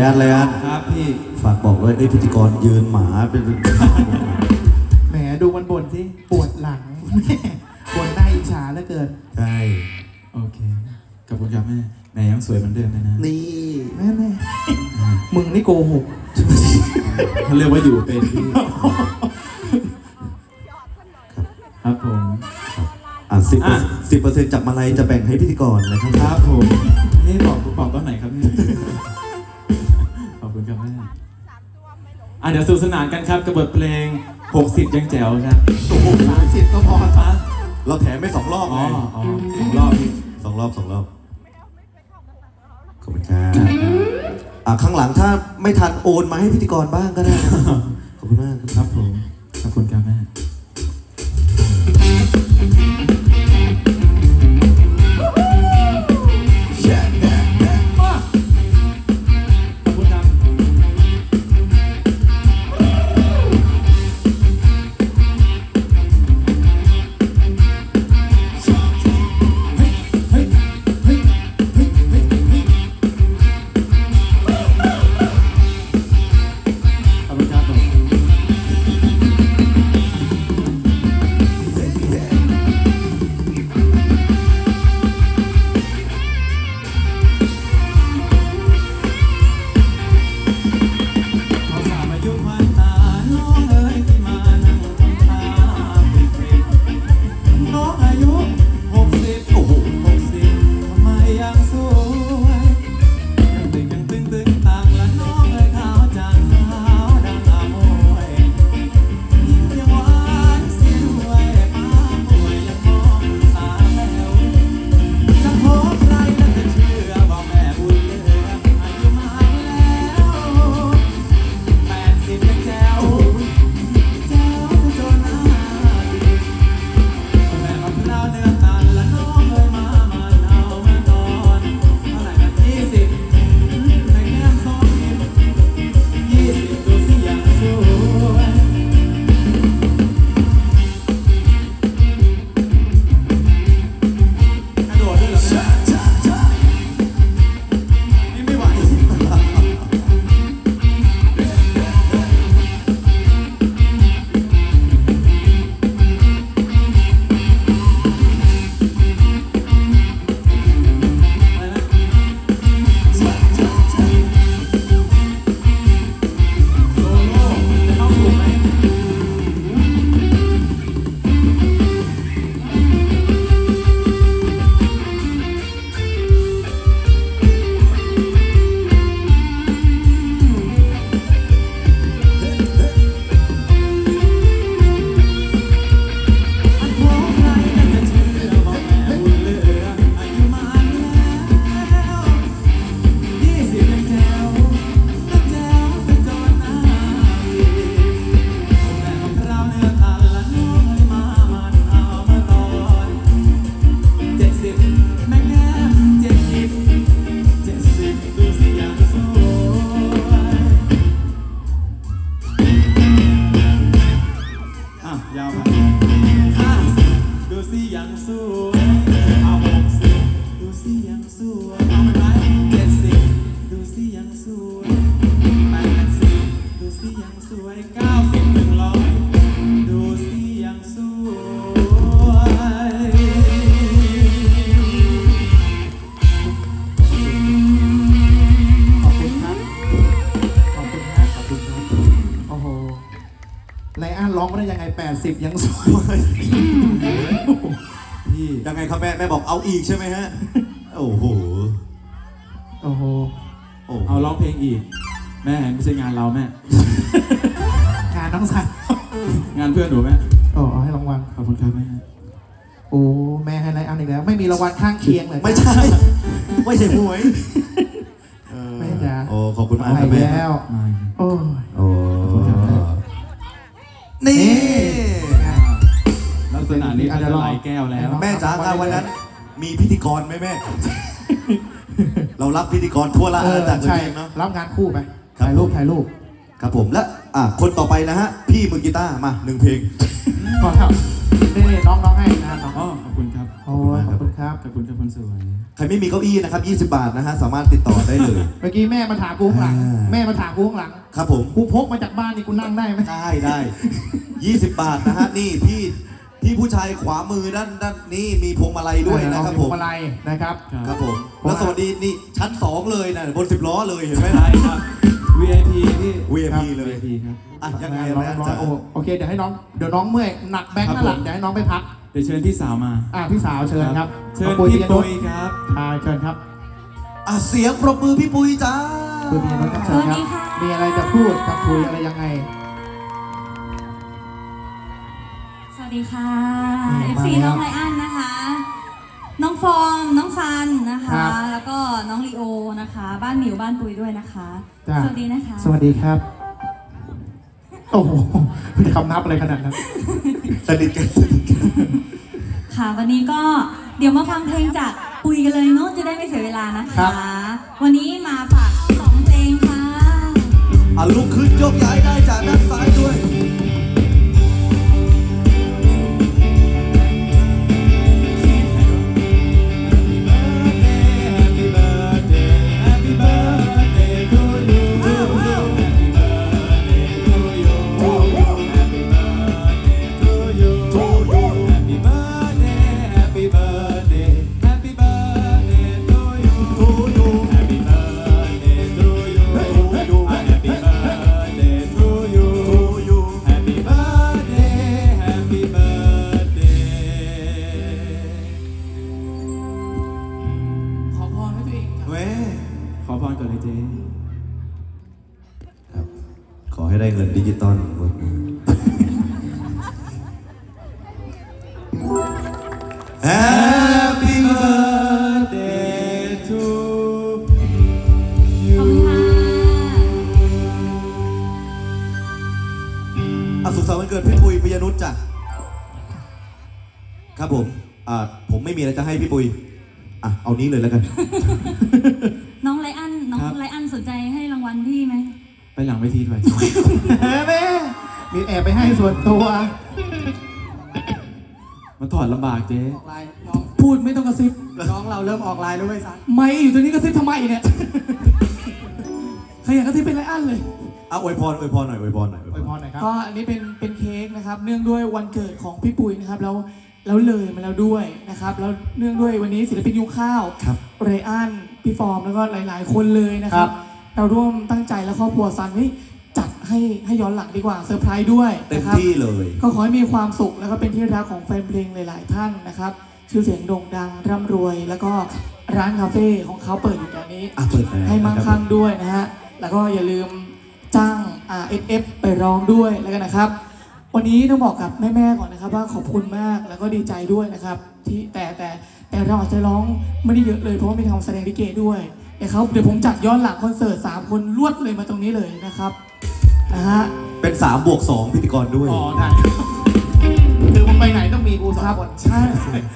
ายอันไรอันครับพี่ ฝากบอกด้วยเอ้พิธีกรยืนหมาเป็นแหมดูมันบ่นสิ ปวดหลังปวดหน้อิจฉาเหลือเกิน ใช่โอเคขอบคุณครับแม่แม่ยังสวยเหมือนเดิมเลยนะนี่แม่แม่มึงนี่โกหกเขาเรียกว่าอยู่เป็นพี่ครับผมอะสิบสิบเปอร์เซ็นต์จากมาลัยจะแบ่งให้พิธีกรนะครับ ครับผมนี่บอกบอกตอนไหนครับพี่ อะเดี๋ยวสนุกสนานกันครับกับบทเพลง 60 ยังแจ๋วครับโอ้โหสามสิบก็พอครับเราแถมไม่สองรอบอ๋ไงอ๋อสองรอบสองรอบสองรอบขอบคุณครับอะข้างหลังถ้าไม่ทันโอนมาให้พิธีกรบ้างก็ได้ขอบคุณมากครับผม ขอบคุณครับแม่ พี่ยังไงครับแม่แม่บอกเอาอีกใช่ไหมฮะ โอ้โห โอ้โห โอ้โหเอาร้องเพลงอีก แม่ไม่ใช่งานเราแม่ งานน้องสันงานเพื่อนหนูแม่โอ้เอาให้รางวัล ขอบคุณครับแม่โอ้แม่ให้ไรอันอีกแล้ว ไม่มีรางวัลข้างเคียงเลยไม่ใช่ ไม่ใช่หวยเออแม่จ๋าโอ้ขอบคุณมากไปครับแม่แล้ว มา โอ้ย โอ้ ขอบคุณครับแม่นี่ลักษณะนี้ก็จะไหลแก้วแล้ว แม่จ๋างานวันนั้น มีพิธีกรไหมแม่ เรารับพิธีกรทั่วละเออจากใช่เมืองเนาะ รับงานคู่ไปครับถ่ายรูปถ่ายรูป ครับผมและอะคนต่อไปนะฮะ พี่มือกีตาร์มาหนึ่งเพลงก่อนครับนี่ๆน้องน้องให้นะน้องอ๋อขอบคุณครับโอ้ยขอบคุณครับขอบคุณครับคนสวยใครไม่มีเก้าอี้นะครับ 20 บาทนะฮะสามารถติดต่อได้เลย เมื่อกี้แม่มาถามกูข้างหลังอ่าแม่มาถามกูข้างหลัง ครับผมกูพกมาจากบ้านนี่กูนั่งได้ไหมได้ได้ 20 บาทนะฮะนี่พี่ พี่ผู้ชายขวามือด้านด้านนี้มีพวงมาลัยด้วยนะครับผมเออเอาพวงมาลัยนะครับ ครับผม แล้วสวัสดีนี่ชั้น 2 เลยนะบน 10 ล้อเลยเห็นไหมใช่ครับ VIP พี่ VIP เลย VIP ครับอะยังไงน้องนะน้องจ๊ะโอ้โอเค เดี๋ยวให้น้อง เดี๋ยวน้องเมื่อยหนักแบงค์ครับนั่นแหละผมเดี๋ยวให้น้องไปพัก เดี๋ยวเชิญพี่สาวมา อ่าพี่สาวเชิญครับ เชิญน้องปุ้ยพี่ยนุปุ้ชยครับอ่าเชิญครับ อะเสียงปรบมือพี่ปุ้ยจ้าปุ้ยยนุชครับเชิญครับสวัสดีค่ะมีอะไรจะพูดจะคุยอะไรยังไง ดีค่ะนี่ FC มาแล้วน้องไลอ้อนนะคะ น้องฟอร์ม น้องฟันนะครัคะบแล้วก็น้องลีโอนะคะ บ้านหมิวบ้านปุยด้วยนะคะ จ้ะ สวัสดีนะคะ สวัสดีครับ โอ้โหมีคำนับอะไรขนาดนั้น สนิทกันสนิทกัน ค่ะวันนี้ก็เดี๋ยวมาฟังเพลงจากปุยกันเลยเนาะจะได้ไม่เสียเวลานะครัคะ บ วันนี้มาฝากสองเพลงค่ะ อะลุกขึ้นยกย้ายได้จากด้าน จ้ะ ครับผมอ่าผมไม่มีอะไรจะให้พี่ปุยอะเอานี้เลยแล้วกัน น้องไลอ้อนน้องครับไลอ้อนสนใจให้รางวัลพี่ไหมไปหลังเวทีด้วยแม่มีแอบไปให้ส่วนตัวมันถอดลำบากเจ๊ออกไลน์น้องพูดไม่ต้องกระซิบ น้องเราเริ่มออกไลน์แล้วเว้ยซันไม่อยู่ตรงนี้กระซิบทำไมเนี่ย ใครอยากกระซิบเป็นไรอันเลย อะอวยพรอวยพรหน่อยอวยพรหน่อยอวยอวยพพรรหน่อยครับ ก็อันนี้เป็นเป็นเค้กนะครับ เนื่องด้วยวันเกิดของพี่ปุ๋ยนะครับแล้วแล้วเลยมาแล้วด้วยนะครับแล้วเนื่องด้วยวันนี้ศิลปินยุคข้าว ครับ ไรอันพี่ฟอร์มแล้วก็หลาย ๆ คนเลยนะครับ เราร่วมตั้งใจและครอบครัวซันเฮ้ยจัดให้ให้ย้อนหลังดีกว่าเซอร์ไพรส์ด้วยเต็มนะครับที่เลย ก็ขอให้มีความสุขแล้วก็เป็นที่รักของแฟนเพลงหลาย ๆ ท่านนะครับ ชื่อเสียงโด่งดังร่ำรวย แล้วก็ร้านคาเฟ่ของเขาเปิดอยู่ตอนนี้ อะเปิดแอร์ให้มั่งนะครับคั่งด้วยนะฮะ แล้วก็อย่าลืม จ้าง RSF ไปร้องด้วยแล้วกันนะครับ วันนี้ต้องบอกกับแม่ๆก่อนนะครับว่าขอบคุณมากแล้วก็ดีใจด้วยนะครับ ที่แต่แต่แต่เราอาจจะร้องไม่ได้เยอะเลยเพราะว่ามีทำแสดงลิเกด้วยนะครับเดี๋ยวผมจัดย้อนหลังคอนเสิร์ต3คนรวดเลยมาตรงนี้เลยนะครับนะฮะเป็น3บวก2พิธีกรด้วย อ๋อได้คือมึง ไปไหนต้องมีกูสอคงรับคนถ้า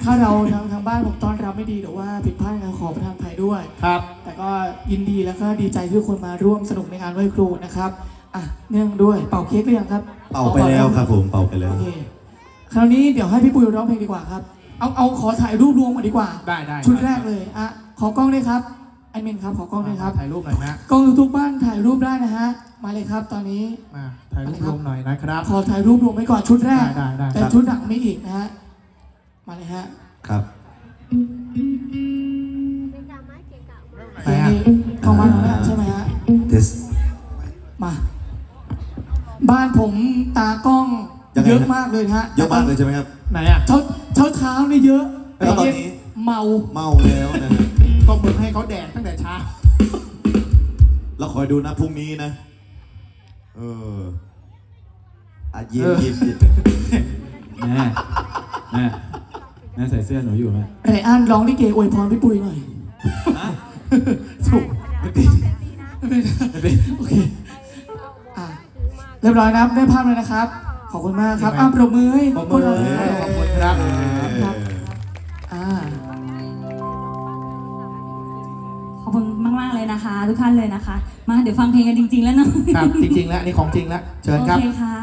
ถ้าเราทางทางบ้านผมต้อนรับไม่ดีหรือว่าผิดพลาดการขอประทานอภัยด้วย ครับ แต่ก็ยินดีแล้วก็ดีใจที่ทุกคนมาร่วมสนุกในงานไหว้ครูนะครับอะเนื่องด้วยเป่าเค้กหรือยังครับเป่าไปแล้วครับผมเป่าไปแล้ว โอเคคราวนี้เดี๋ยวให้พี่ปุ้ยร้องเพลงดีกว่าครับ เอาเอาขอถ่ายรูปรวมมาดีกว่า ได้ได้ชุดแรกเลยอะขอกล้องด้วยครับ ไอเมนครับขอกล้องด้วยครับถ่ายรูปหน่อยนะกล้องทุกบ้านถ่ายรูปได้นะฮะมาเลยครับตอนนี้มาถ่ายรูปรวมหน่อยนะครับ ขอถ่ายรูปรวมไว้ก่อนชุดแรกได้ได้ได้แต่ชุดหลังมีอีกนะฮะมาเลยฮะครับเพลงนี้กล้องบ้านเราแล้วใช่ไหมฮะเทสมา บ้านผมตากล้องยังไงเยอะฮะมากเลยนะฮะเยอะมากเลยใช่ไหมครับไหนอะเท่าเช้าเช้าๆเนี่ยเยอะแล้วตอนนี้เมาเมาแล้วนะฮะ ก็มึงให้เขาแดกตั้งแต่เช้า แล้วคอยดูนะพรุ่งนี้นะ เอออะยิ้มเออยิ้มยิ้มแม่แม่แม่ใส่เสื้อหนูอยู่ไหมไรอันร้องลิเกอวยพรพี่ปุ้ยหน่อยฮะถูกไม่เป็นไม่เป็นโอเคอะเรียบร้อยนะครับได้ภาพเลยนะครับ ขอบคุณมากครับอ้าวปรบมือให้ปรบพวมืกอเราเอด้วยอขอบคุณครับ ครับ ขอบคุณมากๆเลยนะคะ ทุกท่านเลยนะคะ มาเดี๋ยวฟังเพลงกันจริง ๆ แล้วเนาะครับจริงๆแล้วอันนี่ของจริงแล้วเชิญโอครับ เคค่ะ